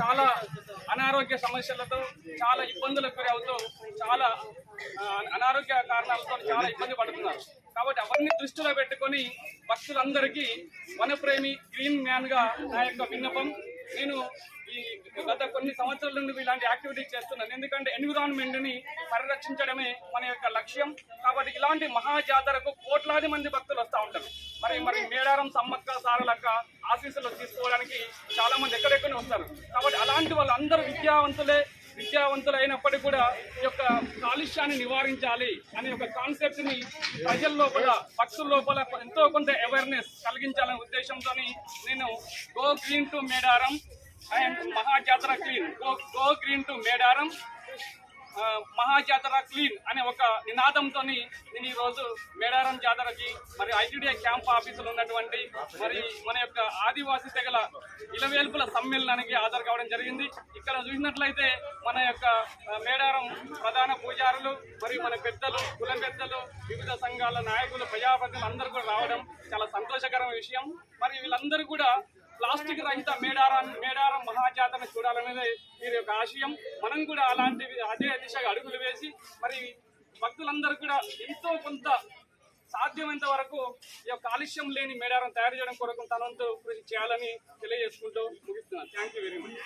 చాలా అనారోగ్య సమస్యలతో చాలా ఇబ్బందులకు గురి అవుతూ చాలా అనారోగ్య కారణాలతో చాలా ఇబ్బంది పడుతున్నారు. కాబట్టి అవన్నీ దృష్టిలో పెట్టుకొని భక్తులందరికీ వనప్రేమి గ్రీన్ మ్యాన్గా నా యొక్క విన్నపం. నేను ఈ గత కొన్ని సంవత్సరాల నుండి ఇలాంటి యాక్టివిటీస్ చేస్తున్నాను. ఎందుకంటే ఎన్విరాన్మెంట్ని పరిరక్షించడమే మన యొక్క లక్ష్యం. కాబట్టి ఇలాంటి మహా జాతరకు కోట్లాది మంది భక్తులు వస్తూ ఉంటారు. మరి మరి మేడారం సమ్మక్క సారలక్క ఆశీస్సులు తీసుకోవడానికి చాలా మంది ఎక్కడెక్కడ వస్తారు కాబట్టి అలాంటి వాళ్ళందరూ విద్యావంతులే విద్యావంతులు అయినప్పటికీ కూడా ఈ యొక్క కాలుష్యాన్ని నివారించాలి అనే ఒక కాన్సెప్ట్ని ప్రజల లోపల భక్తుల లోపల ఎంతో కొంత అవేర్నెస్ కలిగించాలనే ఉద్దేశంతో నేను go green to Medaram and Mahajatara clean go go green to Medaram Mahajatara clean అనే ఒక నినాదంతో నేను ఈ రోజు మేడారం జాతరకి మరి ఐటీడీఐ క్యాంప్ ఆఫీసులు ఉన్నటువంటి మరి మన యొక్క ఆదివాసీ తెగల ఇలవేల్పుల సమ్మేళనానికి హాజరు కావడం జరిగింది. ఇక్కడ చూసినట్లయితే మన యొక్క మేడారం ప్రధాన పూజారులు మరియు మన పెద్దలు కుల పెద్దలు వివిధ సంఘాల నాయకులు ప్రజాప్రతినిధులు అందరూ కూడా రావడం చాలా సంతోషకరమైన విషయం. మరి వీళ్ళందరూ కూడా ప్లాస్టిక్ రహిత మేడారం మేడారం మహాజాతర చూడాలనేది వీరి యొక్క ఆశయం. మనం కూడా అలాంటి అదే దిశగా అడుగులు వేసి మరి భక్తులందరూ కూడా ఎంతో కొంత సాధ్యమైనంత వరకు ఈ యొక్క కాలుష్యం లేని మేడారం తయారు చేయడం కొరకు తనంతో కృషి చేయాలని తెలియజేసుకుంటూ ముగిస్తున్నాను. Thank you very much